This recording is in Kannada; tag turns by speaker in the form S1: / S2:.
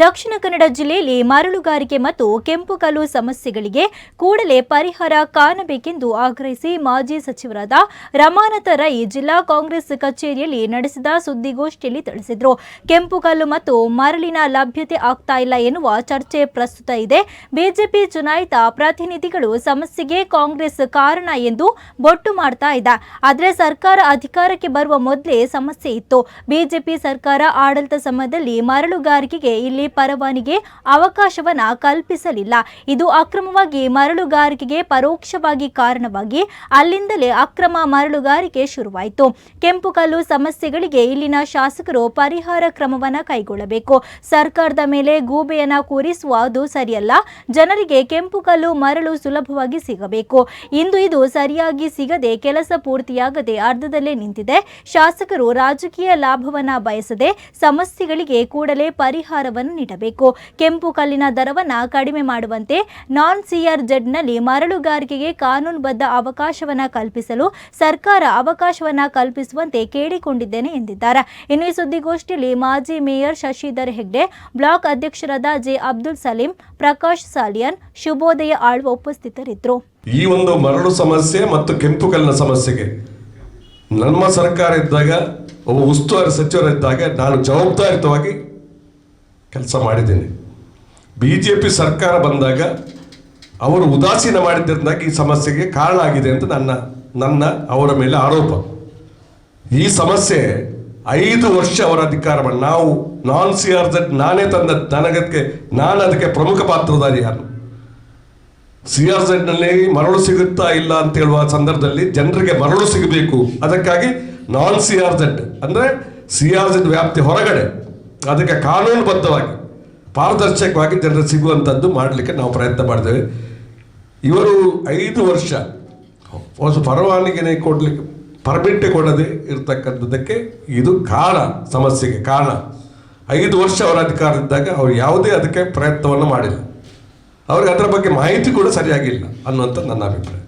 S1: ದಕ್ಷಿಣ ಕನ್ನಡ ಜಿಲ್ಲೆಯಲ್ಲಿ ಮರಳುಗಾರಿಕೆ ಮತ್ತು ಕೆಂಪು ಕಲ್ಲು ಸಮಸ್ಯೆಗಳಿಗೆ ಕೂಡಲೇ ಪರಿಹಾರ ಕಾಣಬೇಕೆಂದು ಆಗ್ರಹಿಸಿ ಮಾಜಿ ಸಚಿವರಾದ ರಮಾನಾಥ ರೈ ಜಿಲ್ಲಾ ಕಾಂಗ್ರೆಸ್ ಕಚೇರಿಯಲ್ಲಿ ನಡೆಸಿದ ಸುದ್ದಿಗೋಷ್ಠಿಯಲ್ಲಿ ತಿಳಿಸಿದರು. ಕೆಂಪುಕಲ್ಲು ಮತ್ತು ಮರಳಿನ ಲಭ್ಯತೆ ಆಗ್ತಾ ಇಲ್ಲ ಎನ್ನುವ ಚರ್ಚೆ ಪ್ರಸ್ತುತ ಇದೆ. ಬಿಜೆಪಿ ಚುನಾಯಿತ ಪ್ರತಿನಿಧಿಗಳು ಸಮಸ್ಯೆಗೆ ಕಾಂಗ್ರೆಸ್ ಕಾರಣ ಎಂದು ಬೊಟ್ಟು ಮಾಡ್ತಾ ಇದೆ. ಆದರೆ ಸರ್ಕಾರ ಅಧಿಕಾರಕ್ಕೆ ಬರುವ ಮೊದಲೇ ಸಮಸ್ಯೆ ಇತ್ತು. ಬಿಜೆಪಿ ಸರ್ಕಾರ ಆಡಳಿತ ಸಮಯದಲ್ಲಿ ಮರಳುಗಾರಿಕೆಗೆ ಇಲ್ಲಿ ಪರವಾನಿಗೆ ಅವಕಾಶವನ್ನ ಕಲ್ಪಿಸಲಿಲ್ಲ. ಇದು ಅಕ್ರಮವಾಗಿ ಮರಳುಗಾರಿಕೆಗೆ ಪರೋಕ್ಷವಾಗಿ ಕಾರಣವಾಗಿ ಅಲ್ಲಿಂದಲೇ ಅಕ್ರಮ ಮರಳುಗಾರಿಕೆ ಶುರುವಾಯಿತು. ಕೆಂಪು ಕಲ್ಲು ಸಮಸ್ಯೆಗಳಿಗೆ ಇಲ್ಲಿನ ಶಾಸಕರು ಪರಿಹಾರ ಕ್ರಮವನ್ನ ಕೈಗೊಳ್ಳಬೇಕು. ಸರ್ಕಾರದ ಮೇಲೆ ಗೂಬೆಯನ್ನ ಕೂರಿಸುವುದು ಸರಿಯಲ್ಲ. ಜನರಿಗೆ ಕೆಂಪು ಕಲ್ಲು ಮರಳು ಸುಲಭವಾಗಿ ಸಿಗಬೇಕು. ಇಂದು ಇದು ಸರಿಯಾಗಿ ಸಿಗದೆ ಕೆಲಸ ಪೂರ್ತಿಯಾಗದೆ ಅರ್ಧದಲ್ಲೇ ನಿಂತಿದೆ. ಶಾಸಕರು ರಾಜಕೀಯ ಲಾಭವನ್ನ ಬಯಸದೆ ಸಮಸ್ಯೆಗಳಿಗೆ ಕೂಡಲೇ ಪರಿಹಾರವನ್ನು ನೀಡಬೇಕು. ಕೆಂಪು ಕಲ್ಲಿನ ದರವನ್ನು ಕಡಿಮೆ ಮಾಡುವಂತೆ ನಾನ್ ಸಿಆರ್ನಲ್ಲಿ ಮರಳುಗಾರಿಕೆಗೆ ಕಾನೂನುಬದ್ಧ ಅವಕಾಶವನ್ನ ಕಲ್ಪಿಸಲು ಸರ್ಕಾರ ಅವಕಾಶವನ್ನ ಕಲ್ಪಿಸುವಂತೆ ಕೇಳಿಕೊಂಡಿದ್ದೇನೆ ಎಂದಿದ್ದಾರೆ. ಇನ್ನು ಈ ಸುದ್ದಿಗೋಷ್ಠಿಯಲ್ಲಿ ಮಾಜಿ ಮೇಯರ್ ಶಶಿಧರ್ ಹೆಗ್ಡೆ, ಬ್ಲಾಕ್ ಅಧ್ಯಕ್ಷರಾದ ಜೆ ಅಬ್ದುಲ್ ಸಲೀಂ, ಪ್ರಕಾಶ್ ಸಾಲಿಯನ್, ಶುಭೋದಯ ಆಳ್ವ ಉಪಸ್ಥಿತರಿದ್ದರು.
S2: ಈ ಒಂದು ಮರಳು ಸಮಸ್ಯೆ ಮತ್ತು ಕೆಂಪು ಕಲ್ಲಿನ ಸಮಸ್ಯೆಗೆ ನಮ್ಮ ಸರ್ಕಾರ ಇದ್ದಾಗ, ಒಬ್ಬ ಉಸ್ತುವಾರಿ ಸಚಿವರಿದ್ದಾಗ ನಾನು ಜವಾಬ್ದಾರಿತವಾಗಿ ಕೆಲಸ ಮಾಡಿದ್ದೇನೆ. ಬಿ ಜೆ ಪಿ ಸರ್ಕಾರ ಬಂದಾಗ ಅವರು ಉದಾಸೀನ ಮಾಡಿದ್ದರಿಂದಾಗಿ ಈ ಸಮಸ್ಯೆಗೆ ಕಾರಣ ಆಗಿದೆ ಅಂತ ನನ್ನ ನನ್ನ, ಅವರ ಮೇಲೆ ಆರೋಪ. ಈ ಸಮಸ್ಯೆ ಐದು ವರ್ಷ ಅವರ ಅಧಿಕಾರವನ್ನು ನಾವು ನಾನ್ ಸಿ ಆರ್ ಜೆಡ್ ನಾನೇ ತಂದ ನನಗದಕ್ಕೆ, ನಾನು ಅದಕ್ಕೆ ಪ್ರಮುಖ ಪಾತ್ರಧಾರಿ ಯಾರು? ಸಿ ಆರ್ನಲ್ಲಿ ಮರಳು ಸಿಗುತ್ತಾ ಇಲ್ಲ ಅಂತ ಹೇಳುವ ಸಂದರ್ಭದಲ್ಲಿ ಜನರಿಗೆ ಮರಳು ಸಿಗಬೇಕು. ಅದಕ್ಕಾಗಿ ನಾನ್ ಸಿ ಆರ್ ಜೆಡ್ ಅಂದರೆ ಸಿ ಆರ್ ಜೆಡ್ ವ್ಯಾಪ್ತಿ ಹೊರಗಡೆ ಅದಕ್ಕೆ ಕಾನೂನುಬದ್ಧವಾಗಿ ಪಾರದರ್ಶಕವಾಗಿ ಜನರು ಸಿಗುವಂಥದ್ದು ಮಾಡಲಿಕ್ಕೆ ನಾವು ಪ್ರಯತ್ನ ಮಾಡ್ತೇವೆ. ಇವರು ಐದು ವರ್ಷ ಹೊಸ ಪರವಾನಗಿನೇ ಕೊಡಲಿಕ್ಕೆ ಪರ್ಮಿಟ್ ಕೊಡದೆ ಇರತಕ್ಕಂಥದ್ದಕ್ಕೆ ಇದು ಕಾರಣ, ಸಮಸ್ಯೆಗೆ ಕಾರಣ. ಐದು ವರ್ಷ ಅವರ ಅಧಿಕಾರ ಇದ್ದಾಗ ಅವರು ಯಾವುದೇ ಅದಕ್ಕೆ ಪ್ರಯತ್ನವನ್ನು ಮಾಡಿಲ್ಲ. ಅವ್ರಿಗೆ ಅದರ ಬಗ್ಗೆ ಮಾಹಿತಿ ಕೂಡ ಸರಿಯಾಗಿಲ್ಲ ಅನ್ನುವಂಥ ನನ್ನ ಅಭಿಪ್ರಾಯ.